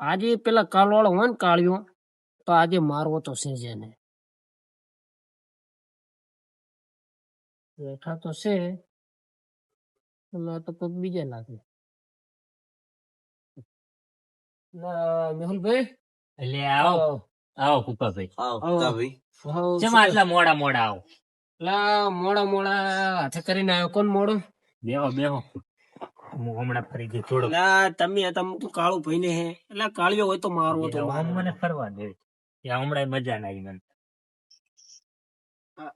આજે પેલા કાલવાળો હોય ને કાળિયો તો આજે મારવો તો છે જેને બેઠા તો છે તો કોઈક બીજા લાગે. ના, મેહુલભાઈ? એટલે આવો. આવો કુપાભાઈ આવો. આટલા મોડા મોડા આવો? લા મોડા મોડા હાથે કરીને આવ્યો. કોણ મોડો? બેહો બેહો. હું હમણાં ફરીથી થોડો ના તમે તમે તો કાળું ભાઈને હે? એટલે કાળિયો હોય તો મારવો તો આમ મને ફરવા દે. ત્યાં હમણાં મજા ના આવી મને.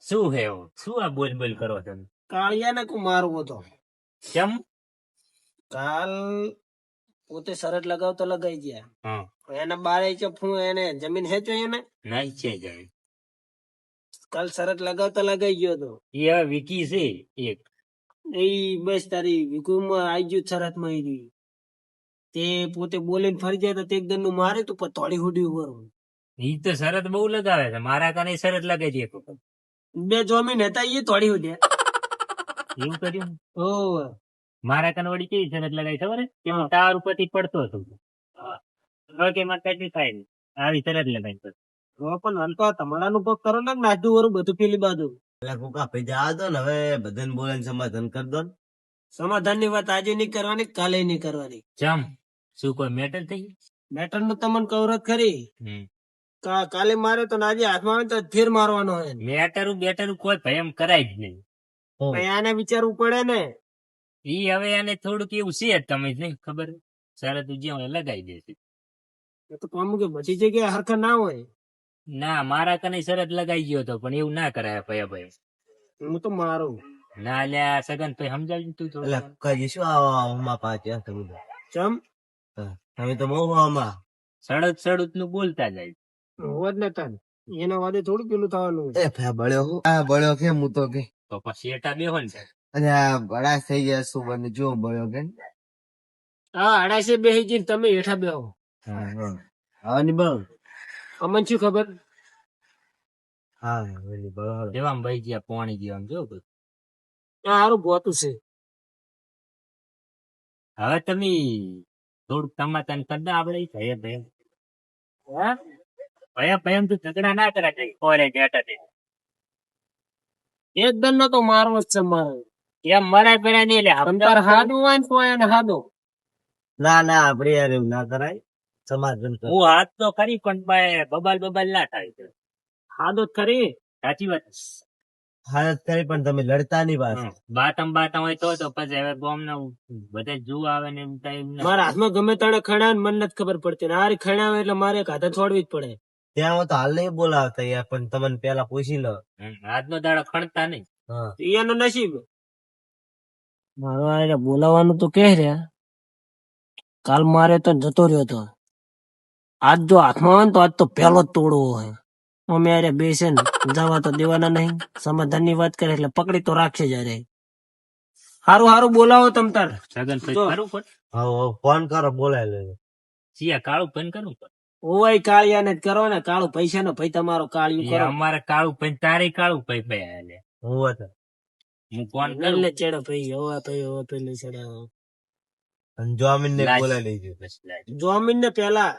શું હે શું આ બોલ બોલ કરો તમે કાળિયાને કો મારવો તો. કેમ? કાલ પોતે શરત લગાવતો લગાઈ ગયા. હા. એને બારે ચફું એને જમીન હેચો એને? ના છે જાય કાલ શરત લગાવતા લગાઈ ગયો તો. એ વિકી છે એક. એ બસ તારી વિકુમાં આઈ ગયું શરતમાં રહ્યું. તે પોતે બોલીને ફરી જાય તો તે એક નું મારે તો પછી થોડી હુડી વરું ઈ તો શરત બહુ લગાવે છે. મારા કાને શરત લગાવી દે એક વખત. બે જમીન હતા એ થોડી હુડી એવું કર્યું? ઓ. મારા કાને વળી કેવી શરત લગાવી ખબર? કે હું ટાવર ઉપરથી પડતો હતો. હવે કે કઈ થાય આવી શરત લગાવી તો પણ હાલ તો આ તમારાનું પગ કરો ને નાટું વરું બધું પેલી બાજુ. એટલે કુકા ભાઈ દો ને હવે બધાને બોલાવીને સમાધાન કરી દો ને. સમાધાનની વાત આજે નહીં કરવાની કાલે નહીં કરવાની. ચમ? શું કોઈ મેટર થઈ મેટરનું તમને કવરત ખરી. કા- કાલે મારે તો ને આજે હાથમાં આવે તો ફેર મારવાનો હોય મેટર બેટરું કોઈ ભયમ કરાય જ નહીં. ભાઈ આને વિચારવું પડે ને. ઈ હવે એને થોડુંક એવું છે જ તમે જ નહીં ખબર શરત જે લગાવી દેશે એ તો પામું કે બચી જગ્યાએ હરખા ના હોય. ના મારા કને શરત લગાઈ ગયો હતો પણ એવું ના કરાય ભયા ભાઈ હું તો મારું. ના લ્યા સગન ભાઈ સમજાવી તું તો થોડું. શું આવો આમાં પાંચ તમે તો. ચમ. તમે તો બહુ આમાં. સડત સડતનું બોલતા જાય. હોત ને તન એના વાદે થોડું પેલું થવાનું એ ફે બળ્યો આ બળ્યો કે હું તો કે? તો પછી એટા બેહો ને. અને આ બળા થઈ ગયા શું બને જો બળ્યો કે હા અડાશે બેસી જઈને તમે હેઠા બેહો. હા હા. હા ની બળ અમને શું ખબર? હા બળ જેવા ભાઈ ગયા પોણી ગયા આમ જો સારું ગોતું છે. હવે તમે થોડુંક તમાતા ને કરતા આપડે ઈ ભાઈ ભય. ભયા ભય ભયમ તો ઝઘડા ના કરા જાય કોરે બેઠા તે. એક દન નો તો મારવો જ છે મારે. એમ મરાય પેલા નહીં એટલે હાદું હોય ને હાદો. ના ના આપડે યાર એવું ના કરાય. કર હું હાથ તો કરી પણ ભાઈ બબાલ બબાલ ના થાય. હાદો જ ખરી સાચી વાત. હાલત કરી પણ તમે લડતા ની વાત. બાતમ બાતમ હોય તો તો પછી હવે ગોમ બધા જુ આવે ને ના. મારા હાથમાં ગમે તાણે ખણા ને મને નથી ખબર પડતી. ને હારી ખણાવે એટલે મારે એક હાથે છોડવી જ પડે. ત્યાં હું તો હાલ નહીં બોલાવતા યાર પણ તમને પેલા પૂછી લો. આજનો દાડો ખણતા નહીં. એનું નસીબ. મારો આ બોલાવાનું તો કે રહ્યા. કાલ મારે તો જતો રહ્યો તો. આજ જો હાથમાં આવે ને તો આજ તો પેલો જ તોડવો હોય. મમ્મી અરે બેસે ને જવા તો દેવાના નહીં. સમાધાનની વાત કરે એટલે પકડી તો રાખશે જ અરે હારું હારું બોલાવો તમ તાર. ફોન કરો બોલાય લે જીયા કાળું ફોન કરું ઓય કાળિયા ને કરો ને કાળું પૈસા નો ભાઈ તમારો કાળિયું કરો. અમારે કાળું ભાઈ તારે કાળું ભાઈ ભાઈ આલે હું હતો હું ફોન કરું? એટલે ચેડો ભાઈ હોવા ભાઈ હોવા પેલું ચેડો. જોમીન ને બોલાય લેજો. જોમીન ને પેલા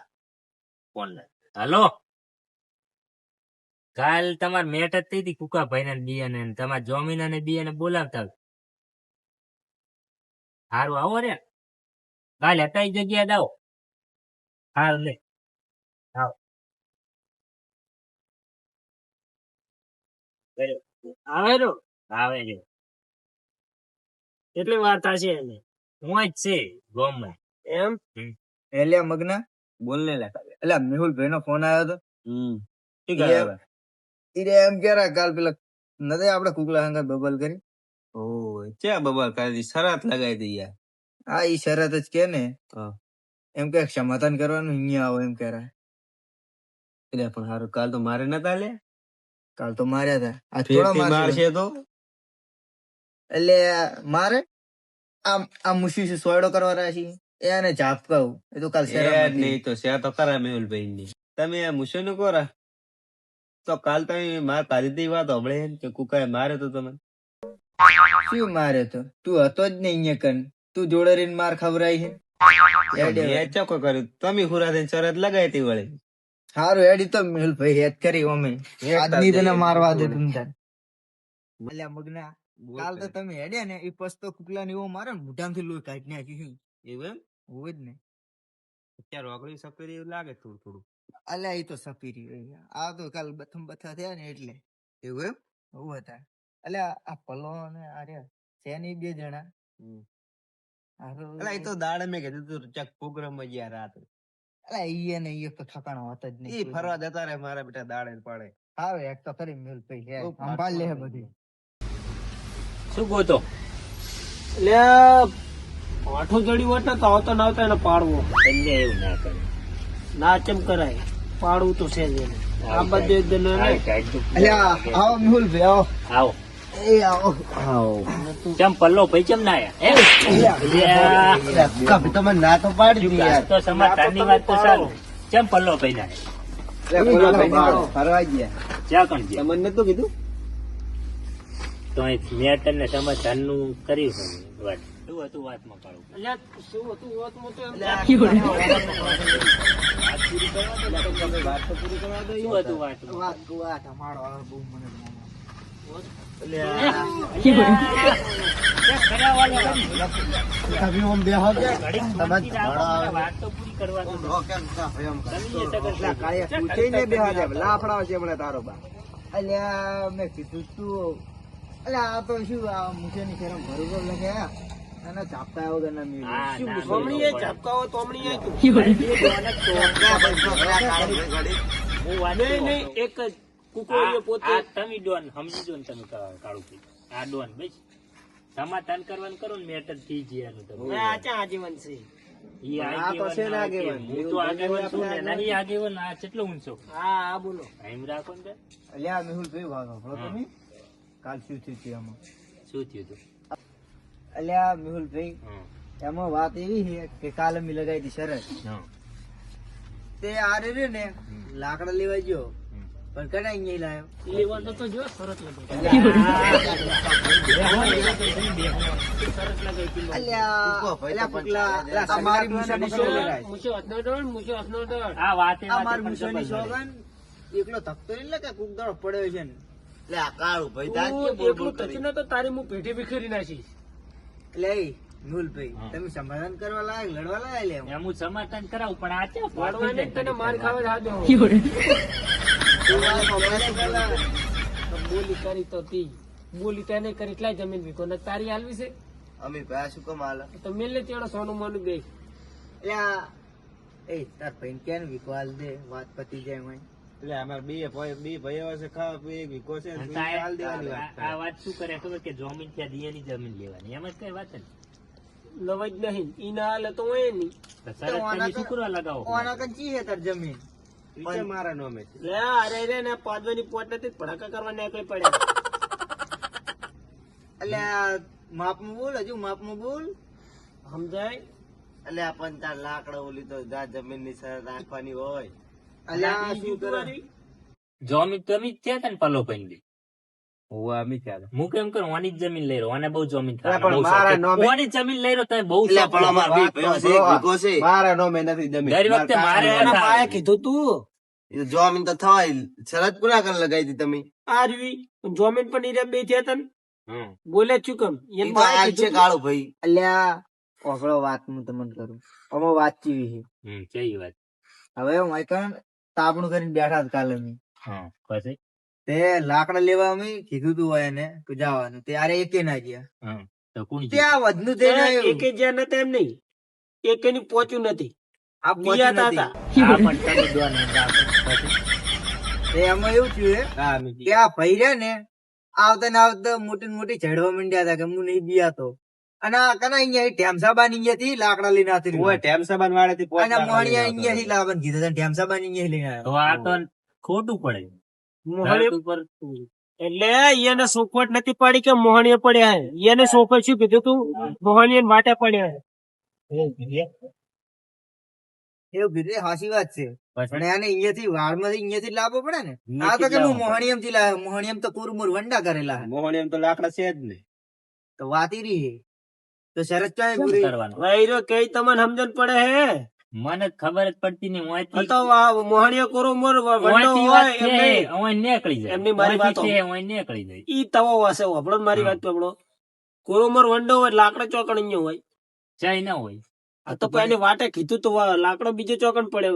ફોન. હલો? કાલ તમારે મેટ જ થઈ હતી કુકા ભાઈ ને બિયાને તમારા જોમીના ને બિયાને બોલાવતા સારું આવો રે. કાલ હતા ઈ જગ્યાએ જ આવો હારું લે આવે રો આવે રે. કેટલી વાર થશે એને? હું જ છે ગોમમાં. એમ? એલિયા મગના? બોલ ને લે એટલે મેહુલ ભાઈ નો ફોન આવ્યો હતો હમ ઈ કે- ઈ એમ કે કાલ પેલા નથી આપડે કુકલા હંગાત બબલ કરી. ઓ ચે બબલ કરી શરત લગાવી દઈ યાર. આ ઈ શરત જ કે ને. એમ કે સમાધાન કરવાનું અહીંયા આવો એમ કે એટલે પણ હારું કાલ તો મારે નતા લે. કાલ તો માર્યા હતા આ થોડા મારશે તો? એટલે મારે? આમ આમ મુશી સોયડો કરવા રહ્યા છીએ જાપ કહું એ તો કાલ એ શરમ નહીં તો શેર તો ખરા મેહુલભાઈ ની તમે મુસો નું કોરા? તો કાલ તમે માર કાઢી વાત હમણે કે કુકાએ મારે તો તમને? શું મારે તો? તું હતો જ ને અહીંયા કન. તું જોડે રહીને માર ખવરાઈ છે એ ચોખ્ખો કર્યું. તમે હુરા દઈને શરત લગાવી હતી વળી. સારું એડી તો મેહુલભાઈ હેત કરી અમે. આજની તને મારવા દે તું તાર. અલ્યા મગના. કાલ તો તમે હેડ્યા ને એ પસ્તો કુકલા ને એવો મારે ને મોઢામાંથી લોહી કાઢી નાખ્યું. એવું એમ? હોય જ ને. અત્યારે ઓગળી સપેરી એવું લાગે થોડું થોડું. અલ્યા એ તો સપીરી આ તો કાલ બથમ બથા થયા ને એટલે. એવું એમ? એવું હતા. અલ્યા આ પલો અને આ છે ને બે જણા. અલા એ તો દાડે મેં કીધું તું ચક પ્રોગ્રામમાં ગયા રાત. અલ્યા ઈ ને ઈ તો ઠકાણો હોત જ નહીં. ફરવા જતા રે મારા બેટા દાડે પાડે. આવે એક તો ખરી મેલ પઈ હે. સંભાળ લે બધી. શું ગોતો એટલે આઠું જડી હોત ને તો આવતો ના આવતો એને પાડવો. એમને એવું ના કરે. ના ચમ કરાય? પાડવું તો છે જ એને. આ બધે અલ્યા આવો મેહુલ ભાઈ આવો. આવો. એ આવો. ચમ પલ્લો ભાઈ ચમ ના આયા? હે? કભી ના તો પાડી દી તો સમાધાનની વાત તો સારું ચમ પલ્લો ભાઈ ના ફરવા ગયા. ચા કણ ગયા? તમને નતું કીધું. તો મેં તને સમાધાનનું કર્યું વાત. શું હતું વાતમાં કાઢું શું હતું હોતમાં તો એમ શું હતું વાત વાત વાત અમારો આવે બહુ મને કભી ઓમ બેહો કે વાત તો પૂરી કરવા દો. તમે એ સગર કાળિયા પૂછીને લાફડા છે મને તારો બા. અલ્યા મેં કીધું તું. અલ્યા આ તો શું આ બરોબર વગર ના મેળવે. હા, શું એક કુકડીઓ પોતે તમે ડોન સમજી દો ને તમે કાળું આ ડોન બસ. સમાધાન કરવાનું કરો ને મેટર થઈ જવાનું તમે. હવે આ ચા આજીવન છે? ઈ આ તો છે ને આગેવાન. હું તો આગેવાન છું ને નહીં આગેવાન. આ કેટલો ઊંચો? હા હા બોલો. એમ રાખો ને બેન. અલ્યા મેહુલભાઈ વાત સાંભળો હા. તમે? કાલ શું થયું હતું શું થયું તું અલ્યા મેહુલભાઈ. એમાં વાત એવી છે કે કાલે મેં લગાવી હતી શરત તે આ રે ને લાકડા લેવા ગયો. પણ કડા અહીંયા લાયો? લેવાનો તો જો શરત લાગે અલ્યા. અલ્યા પુકલા, અલ્યા આ મારી મુસાની સોગન મુછો હાથનો ડળ મુછો હાથનો ડળ આ વાતે આ વાતે મારી પણ મુસાની જબર સોગન એકલો ધકતો નહીં કે કુક દાડો પડ્યો છે ને. એટલે આ કાળું ભાઈ? તારી હું પેઢી વિખેરી નાખીશ. એટલે એ મેહુલભાઈ તમે સમાધાન કરવા લાયક લડવા લાયક લે. એમ હું સમાધાન કરાવું પણ આ ચા વાળવાને તને માર ખાવા જ બોલી કરી તો તી. બોલી તેને કરી એટલા જમીન વીકો ને તારી હાલવી છે? અમે ભાઈ શું કમ હાલ? તો મેલે તેડો સોનું મોનું બે અલ્યા એ તાર ભાઈ કેન ને હાલ દે? વાત પતી જાય હોય. એટલે અમારે બે ભાઈ બે ભાઈઓ છે ખાવા પીવા એક વીકો છે ને અને તો એ હાલ આ- દેવાની વાત આ આ વાત શું કરે ખબર કે જમીન ત્યાં દિયાની જમીન લેવાની. એમ જ કઈ વાત ને? લવાય જ નહીં. ઈ હાલે તો હોય નહીં. તમે શું કરવા લગાવો. ઓના કંચી છે તાર જમીન? મારા નોમે લે અરે રે ને પાદવાની પોટ નથી ભડાકા કરવા નીકળી પડ્યા. અલ્યા માપમાં બોલ હજુ માપમાં બોલ. સમજાય? એટલે આપણને તાર લાકડા ઓલી તો જમીનની શરત રાખવાની હોય. અલ્યા શું કરે? તમે જ થયા પલો પૈન હોવા અમે ચાલે હું કેમ કરું? ઓની જ જમીન લઈ રહ્યો બહુ જમીન થાય. પણ બહુ મારા શોખ. નોમે- ઓની જમીન લઈ રહ્યો તમે બહુ એટલે શોખ પણ છે. અમાર બે ભાઈઓ છે, એક વીઘો છે. મારા નોમે નથી જમીન. દર વખતે મારે મારા એના પાયે કીધું તું. તો જમીન તો થવાય શરત પૂરા કરી લગાવી હતી તમે. આરવી જમીન પણ ઈરે બે થયા તન. બોલે છું કેમ? છે કાળો ભાઈ. અલ્યા ઓફળો વાત હું તમને કરું. અમે વાત ચીવી છે? વાત? હવે હું કણ તાપણું કરીને બેઠા હતા કાલે અમે હા પછી? તે લાકડા લેવા અમે કીધું તું હોય એને કે જવાનું. ત્યારે એકે ના ગયા. તો કોણ ત્યાં વધનું થઈને. એકે જ્યાં નતા એમ નહીં. એકે ની પહોંચ્યું નથી. આ નથી. હતા. એમ તે એમાં એવું થયું હે હા કે આ ભાઈ રહ્યા ને આવતા ને આવતા મોટી મોટી ચડવા માંડ્યા હતા કે હું નહીં બિયાતો અને કના અહીંયા ઢેમસાબા અહીંયા થી લાકડા લઈને આવતી ઓય ટેમ સાબાન વાળેથી અને મોણિયા આવતો અહીંયા થી લાવવાનું કીધું હતા ઢેમસાબા અહીંયા લઈને આવ્યો તો આ તો ખોટું પડે. મોહણીએ- ઉપર. એટલે એને સોખવટ નથી પડી કે મોહણીએ પડ્યા હે? એને સોખવટ શું કીધું તું? મોહણીએ વાટે પડ્યા હે. એવું કીધું હાસી હાચી વાત છે. પણ એને અહીંયા થી વાળમાંથી અહીંયા થી લાવવો પડે ને? આ તો કે હું મોહણીયમથી લાવ્યો મોહણીયમ તો કુરમુર વંડા કરેલા મોહણીયમ તો લાકડા છે જ ને. તો વાત રહી હે. તો શરત ક્યાં પૂરી કરવાનો? કઈ તમને સમજણ પડે હે? મને ખબર જ પડતી નહીં ઓયથી- તો મોહણીયો કોરો મોર વડો હોય એમ ઓય નીકળી જાય. એમની મારી વાત છે, ઓય નીકળી જાય. ઈ તવો વાસે આપણો મારી વાત આપણો કોરોમર વંડો હોય લાકડો ચોકડી અહીંયા હોય. ચાય ના હોય. તો પેલી વાટે કીધું તો લાકડો બીજો ચોકડ પડે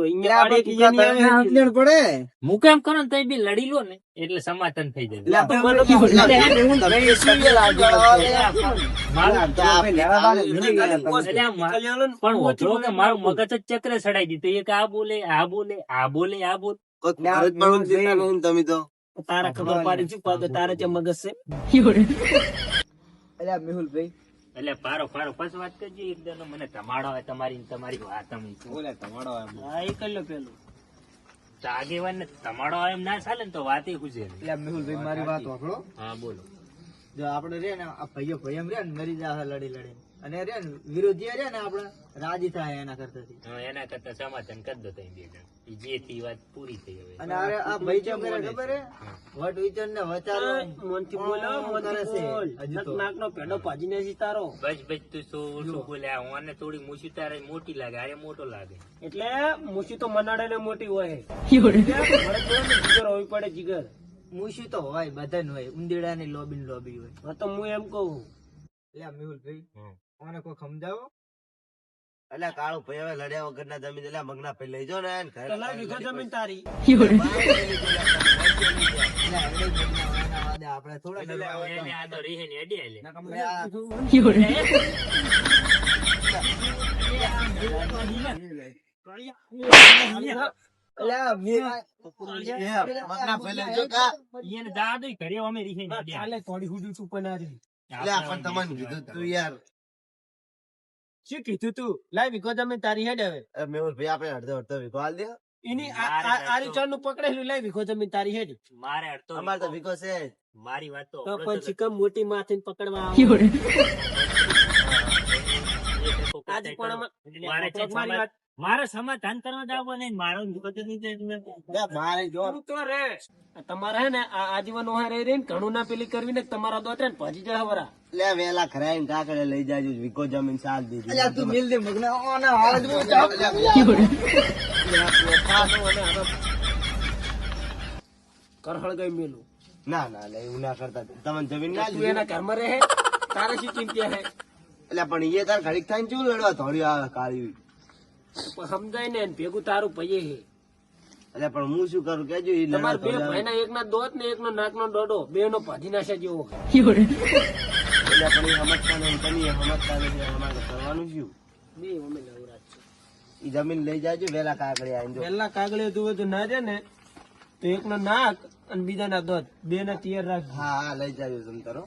પડે. હું કેમ કરો ને તો બી લડી લો ને એટલે સમાધાન થઈ જાય. પણ ઓછો કે મારું મગજ જ ચક્ર સડાઈ દીધું. એક આ બોલે આ બોલે આ બોલે આ બોલે. તમે તો. તારા ખબર પાડી છું તારા તારે જે મગજ છે. મેહુલ મેહુલભાઈ એટલે પારો પારો પછ વાત કરજો એકદમ મને તમાડો હોય તમારી તમારી વાત અમે બોલે તમાડો એમ. હા એ કરી પેલું. તો આગેવાન ને તમાડો હોય એમ ના ચાલે ને તો વાત એ ખુશે એટલે મેહુલભાઈ મારી વાત વાપરો. હા બોલો. જો આપણે રે ને આ ભાઈઓ ભાઈ એમ રે ને મરી જાય લડી લડી અને રે ને વિરોધી રે ને આપણે રાજી થાય એના કરતાથી હા, એના કરતા સમાધાન કરી દો તમે બે જણ. જે થી વાત પૂરી થઈ હવે. અને અરે આ ભાઈ કેમ કરે ખબર હે? વટ વિચાર ને વચારો મનથી બોલો કરે છે નાક નો પેડો ભાજીને છે તારો બસ બસ તું શું શું બોલે. હું આને થોડી મૂછી તારે મોટી લાગે અરે મોટો લાગે. એટલે મૂછી તો મનાડે ને મોટી હોય. જીગર હોવી પડે જીગર. મુશી તો હોય બધા હોય. ઉંદીડા ની લોબી લોબી હોય. હા તો હું એમ કહું. એટલે મેહુલભાઈ. હમ. મને કોઈ સમજાવો? એટલે કાળું ભાઈ હવે લડ્યા વગર ના જમીન એટલે મગના ભાઈ લઈ જાઓ ને એને ઘરે જમીન તારી. આપડે થોડા એને આ તો રીહે ને અડી આલે. મગના ભાઈ લઈ જાઓ કા? એને દાદોય ઘરે અમે રીહે ને. ચાલે થોડી હુડી તું પણ આવી પણ તમને કીધું તું યાર. શું કીધું તું લાઈ વિકો તમે તારી હેડ હવે મેહુલ ભાઈ આપણે અડધો અડધો વિકો હાલ દે એની આરી ચારનું પકડેલું લાઈ વિકો તમે તારી હેડ મારે અડધો અમારે તો વિકો છે મારી વાત તો પછી ચિકન મોટી માથે પકડવા આજે પણ મારી વાત મારે સમાધાન કરવા જાવ નહીં મારો જો તો રે. તમારે હે ને આ આજીવન ઓહે રહી રહી ઘણું ના પેલી કરવી ને તમારા દોતરે ને ભાજી જાય હવરા. લે વેલા ખરાઈને કાકડે લઈ જાજો વિકો જમીન સાલ દીધી. અલ્યા તું મિલ દે મગના. ઓના હાલ જો ચાપ. કરહળ ગઈ મેલું. ના ના લે એવું ના કરતા. તમને જમીન ના તું એના ઘરમાં રહે તારે શું ચિંતા હે? એટલે પણ એ તાર ઘડીક થાય ને લડવા થોડી આવે કાળી. સમજાય ને ભેગું તારું પૈયે હે. એટલે પણ હું શું કરું? કેજો ઈ લડવા તમારે બે. ભાઈના એકના દોત ને એકનો નાકનો ડોડો બે નો ભાજી નાશે જેવો એટલે પણ એ સમજતા નહીં તમે એ સમજતા નહીં અમારે કરવાનું શું? બે અમે નવરાજ છે. એ જમીન લઈ જાજો વેલા કાગળે આવીને જો. પેલા કાગળે તું જો ના જાય ને તો એકનો નાક અને બીજાના દોત. બે ના તિયર રાખ હા હા લઈ જાજો તમે તારો